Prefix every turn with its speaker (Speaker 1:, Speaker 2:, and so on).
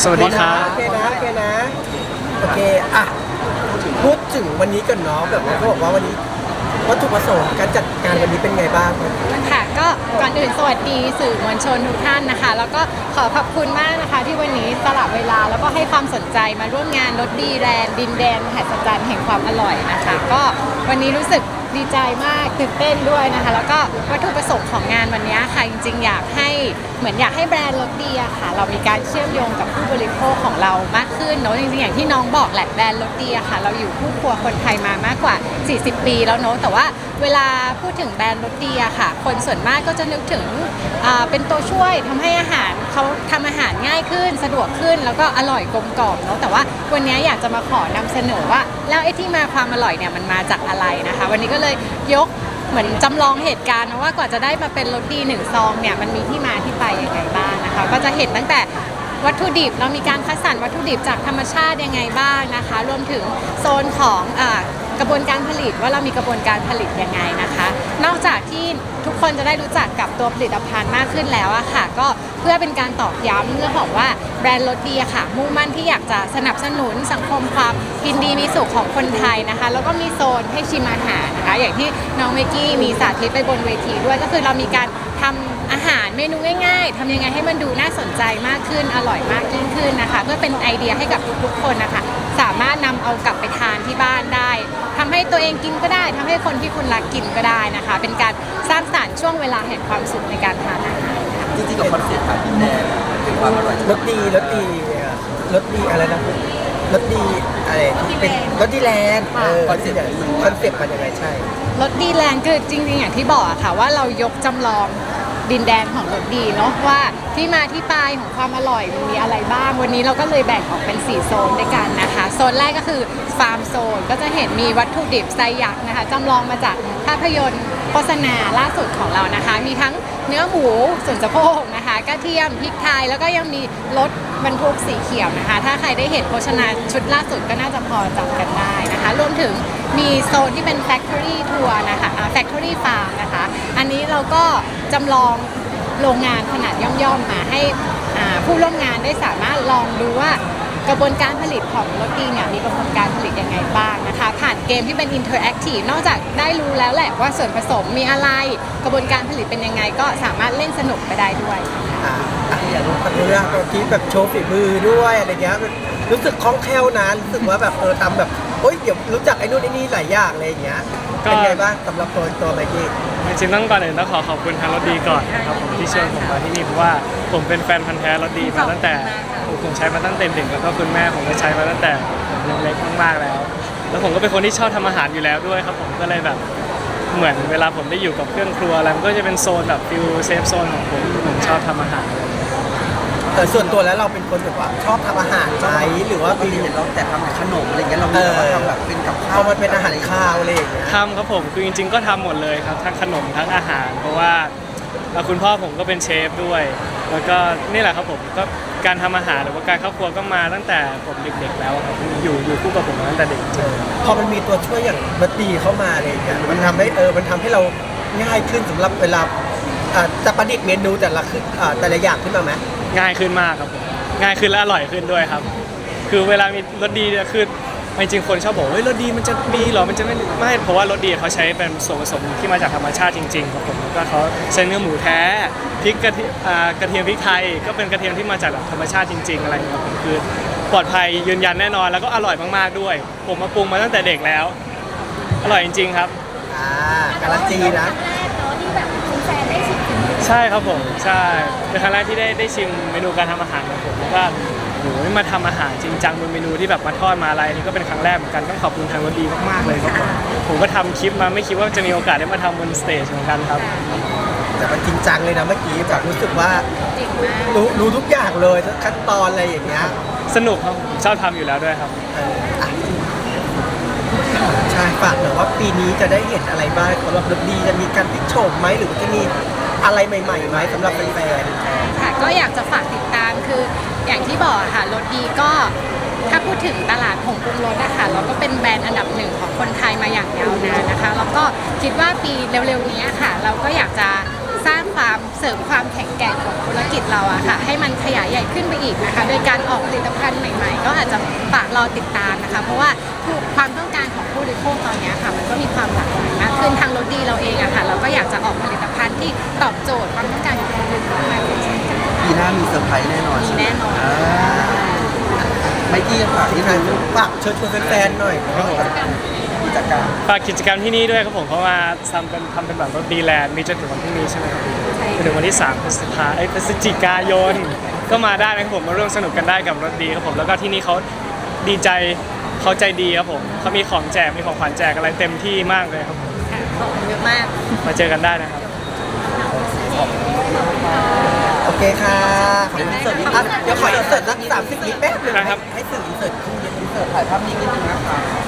Speaker 1: สวัสดีครับ
Speaker 2: โอเคนะโอเคนะโอเคอะพูดถึงวันนี้กันเนาะแบบว่าเขาบอกว่าวันนี้วัตถุประสงค์การจัดงานวันนี้เป็นไงบ้างครับ
Speaker 3: ค่ะก็ก่อนอื่นสวัสดีสื่อมวลชนทุกท่านนะคะ แล้วก็ขอขอบคุณมากนะคะ ที่วันนี้สละเวลาแล้วก็ให้ความสนใจมาร่วมงานรถดีแลนด์ดินแดนมหัศจรรย์แห่งความอร่อยนะคะ ก็วันนี้รู้สึกดีใจมากตื่นเต้นด้วยนะคะ แล้วก็วัตถุประสงค์ของงานวันนี้ค่ะจริง ๆ อยากให้เหมือนอยากให้แบรนด์รถดีอะค่ะ เรามีการเชื่อมโยงกับผู้บริโภค ของเรามากขึ้นเนอะจริงๆอย่างที่น้องบอกแหละแบรนด์รถดีอะค่ะ เราอยู่คู่ครัวคนไทยมามากกว่า 40 ปีแล้วเนอะแต่ว่าเวลาพูดถึงแบรนด์รถดีอะค่ะ คนส่วนมากก็จะนึกถึงเป็นตัวช่วยทำให้อาหารเขาทำอาหารง่ายขึ้นสะดวกขึ้นแล้วก็อร่อยกลมกล่อมเนอะแต่ว่าวันนี้อยากจะมาขอนำเสนอว่า แล้วไอ้ที่มาความอร่อยเนี่ยมันมาจากอะไรนะคะ วันนี้ก็เลยยกเหมือนจำลองเหตุการณ์นะว่ากว่าจะได้มาเป็นรสดีหนึ่งซองเนี่ยมันมีที่มาที่ไปยังไงบ้างนะคะ ก็จะเห็นตั้งแต่ วัตถุดิบ เรามีการคัดสรรวัตถุดิบจากธรรมชาติยังไงบ้างนะคะ รวมถึงโซนของอกระบวนการผลิตว่าเรามีกระบวนการผลิตยังไงนะคะ นอกจากที่ทุกคนจะได้รู้จักกับตัวผลิตภัณฑ์มากขึ้นแล้วอะค่ะ ก็เพื่อเป็นการตอกย้ำเรื่องของว่าแบรนด์รสดีค่ะ มุ่งมั่นที่อยากจะสนับสนุนสังคมความกินดีมีสุขของคนไทยนะคะ แล้วก็มีโซนให้ชิมอาหาร อย่างที่น้องเมกกี้มีสาธิตไปบนเวทีด้วยก็คือเรามีการทำอาหารเมนูง่ายๆทำยังไงให้มันดูน่าสนใจมากขึ้นอร่อยมากยิ่งขึ้นนะคะ เพื่อเป็นไอเดียให้กับทุกๆคนนะคะ สามารถนำเอากลับไปทานที่บ้านได้ทำให้ตัวเองกินก็ได้ทำให้คนที่คุณรักกินก็ได้นะคะ เป็นการสร้างสรรค์ช่วงเวลาแห่งความสุขในการทานอาหาร
Speaker 4: จริงๆกับคอนเซ็ปต์ขายดินแดงเป็นความอร่อย
Speaker 2: รถดีรถดีเนี่ยรถดีอะไรนะ รถดีอะไรที่เป็นรถดีแลนด์เออคอนเซ็ปต์คอนเซ็ปต์มันยังไงใช่
Speaker 3: รถดีแลนด์คือจริงๆอย่างที่บอกอะค่ะว่าเรายกจำลองดินแดนของรถดีเนาะว่าที่มาที่ไปของความอร่อยมันมีอะไรบ้าง วันนี้เราก็เลยแบ่งออกเป็น 4 โซนด้วยกันนะคะ โซนแรกก็คือฟาร์มโซนก็จะเห็นมีวัตถุดิบไซยักษ์นะคะจำลองมาจากภาพยนตร์โฆษณาล่าสุดของเรานะคะ มีทั้งเนื้อหมูส่วนสะโพกนะคะ กระเทียมพริกไทยแล้วก็ยังมีรถบรรทุกสีเขียวนะคะ ถ้าใครได้เห็นโฆษณาชุดล่าสุดก็น่าจะพอจำกันได้นะคะ รวมถึงมีโซนที่เป็น Factory Tour นะคะ Factory Farm นะคะ อันนี้เราก็จำลองโรงงานขนาดย่อมๆมาให้ผู้ร่วมงานได้สามารถลองดูว่า กระบวนการผลิตของรถดีเนี่ยมีกระบวนการผลิตยังไงบ้างนะคะ ผ่านเกมที่เป็น Interactive นอกจากได้รู้แล้วแหละว่าส่วนผสมมีอะไรกระบวนการผลิตเป็นยังไง ก็สามารถเล่นสนุกไปได้ด้วย
Speaker 2: อ่าอะอยากรู้ควเรื่องตอนที่แบบโชว์ฝีมือด้วยอะไรเงี้ยรู้สึกคล่องแคล่วนะรู้สึกว่าแบบเออทำแบบโอ๊ยเดี๋ยวรู้จักไอ้นู่นไอ้นี่หลายอย่างอะไรอย่างเงี้ยเป็นไงบ้างสำหรับตัวตัวไมกี้
Speaker 1: จริงๆต้องก่อนอื่นต้องขอขอบคุณทางรถดีก่อนนะครับผมที่เชิญผมมาที่นี่เพราะว่าผมเป็นแฟนพันธ์แท้รถดีมาตั้งแต่ผมใช้มาตั้งแต่เด็กแล้วก็คุณแม่ผมก็ใช้มาตั้งแต่ผมยังเล็กมากๆแล้ว แล้วผมก็เป็นคนที่ชอบทำอาหารอยู่แล้วด้วยครับผมก็เลยแบบเหมือนเวลาผมได้อยู่กับเครื่องครัวอะไรมันก็จะเป็นโซนแบบฟิลเซฟโซนของผมที่ผมชอบทำอาหาร อะไรอย่างเงี้ย
Speaker 2: แต่ส่วนตัวแล้วเราเป็นคนแบบว่าชอบทำอาหารไหมหรือว่า
Speaker 4: ปกติเห็นเราแต่ทำขนมอะไรเงี้ยเรามีแบบว่าทำแบบเป็นกับ
Speaker 2: พ
Speaker 4: ข้า
Speaker 2: อ
Speaker 4: ว
Speaker 2: มันเป็นอาหารข้าวอะไรอย่างเงี้ย
Speaker 1: ทำครับผมคือจริงๆก็ทำหมดเลยครับ ทั้งขนมทั้งอาหาร เพราะว่าเอ่อคุณพ่อผมก็เป็นเชฟด้วย แล้วก็นี่แหละครับผมก็การทำอาหารหรือว่าการเข้าครัวก็มาตั้งแต่ผมเด็กๆแล้วครับอยู่อยู่คู่กับผมมาตั้งแต่เด็กจริง
Speaker 2: พอมันมีตัวช่วยอย่างรถดีเข้ามาอะไรอย่างเงี้ยมันทำให้เออมันทำให้เราง่ายขึ้นสำหรับเวลาอ่าจะประดิษฐ์เมนูแต่ละขึ้นอ่าแต่ละอย่างขึ้นมาไหม
Speaker 1: ง่ายขึ้นมากครับผมง่ายขึ้นและอร่อยขึ้นด้วยครับ คือเวลามีรสดีเนี่ยคือจริงๆคนชอบบอกเฮ้ยรสดีมันจะดีเหรอมันจะไม่ไม่เพราะว่ารสดีเขาใช้เป็นส่วนผสมที่มาจากธรรมชาติจริงๆครับผมแล้วก็เขาใช้เนื้อหมูแท้พริกกระเทียมอ่ากระเทียมพริกไทยก็เป็นกระเทียมที่มาจากแบบธรรมชาติจริง ๆ อะไรอย่างเงี้ยครับผมคือปลอดภัยยืนยันแน่นอนแล้วก็อร่อยมากๆด้วย ผมมาปรุงมาตั้งแต่เด็กแล้ว อร่อยจริงๆครับ
Speaker 2: อ่าการันตีนะ
Speaker 1: ใช่ครับผมใช่เป็นครั้งแรกที่ได้ได้ชิมเมนูการทำอาหารของผมแล้วก็โหมาทำอาหารจริงจังบนเมนูที่แบบมาทอดมาอะไรนี่ก็เป็นครั้งแรกเหมือนกันต้องขอบคุณทางรถดีมากๆเลยครับผมผมก็ทำคลิปมาไม่คิดว่าจะมีโอกาสได้มาทำบนสเตจเหมือนกันครับ
Speaker 2: แต่มันจริงจังเลยนะเมื่อกี้แบบรู้สึกว่า
Speaker 3: จริงมาก
Speaker 2: รู้รู้ทุกอย่างเลยทุกขั้นตอนอะไรอย่างเงี้ย
Speaker 1: สนุกครับผมชอบทำอยู่แล้วด้วยครับ
Speaker 2: เอออะใช่ฝากหน่อยว่าปีนี้จะได้เห็นอะไรบ้างสำหรับรถดีจะมีการพลิกโฉมไหมหรือว่าจะมี อะไรใหม่ๆไหมสำหรับแฟน
Speaker 3: ค่ะก็อยากจะฝากติดตามคืออย่างที่บอกอะค่ะรถดีก็ถ้าพูดถึงตลาดผงปรุงรสอะคะเราก็เป็นแบรนด์อันดับหนึ่งของคนไทยมาอย่างยาวนานนะคะ แล้วก็คิดว่าปีเร็วๆนี้ค่ะ เราก็อยากจะสร้างความเสริมความแข็งแกร่งของธุรกิจเราอะค่ะ ให้มันขยายใหญ่ขึ้นไปอีกนะคะ โดยการออกผลิตภัณฑ์ใหม่ๆ ก็อาจจะฝากรอติดตามนะคะ เพราะว่าความต้องการของผู้บริโภคตอนนี้ค่ะ มันก็มีความหลากหลายมากขึ้นทางรถดีเราเองอะค่ะ เราก็อยากจะออกผลิตภัณฑ์ ตอบโจทย์ความต้องการของผู้บริโภคมากขึ้นเช่นกัน
Speaker 4: ปีหน้ามีเซอร์ไพรส์แน่นอน
Speaker 3: มีแน่นอนา
Speaker 4: ไม่กี้ฝากที่ทาง
Speaker 2: ฝากเชิญชวนแฟนๆหน่อย
Speaker 1: ครับผม
Speaker 4: กิจการ
Speaker 1: ฝากกิจกรรมที่นี่ด้วยครับผมเพราะว่าทำเป็นทำเป็นแบบรถดีแลนด์มีจนถึงวันพรุ่งนี้ใช่ไหมครับจนถึงวันที่3พฤษภาเอ้ยพฤศจิกายน ก็มาได้นะครับผมมาร่วมสนุกกันได้กับรถดีครับผมแล้วก็ที่นี่เขาดีใจเขาใจดีครับผมเขามีของแจกมีของขวัญแจกอะไรเต็มที่มากเลยครับผม
Speaker 3: ค่ะขอบคุณเยอะมาก
Speaker 1: มาเจอกันได้นะครับ
Speaker 2: โอเคค่ะขอบคุณเสิร์ฟนิดอะเดี๋ยวขออินเสิร์ตสักสามสิบวิแป๊บนึง
Speaker 1: นะครับ
Speaker 2: ให้สื่ออินเสิร์ต
Speaker 4: อินเสิร์ตถ่ายภาพนิ่งนิดนึงนะคะ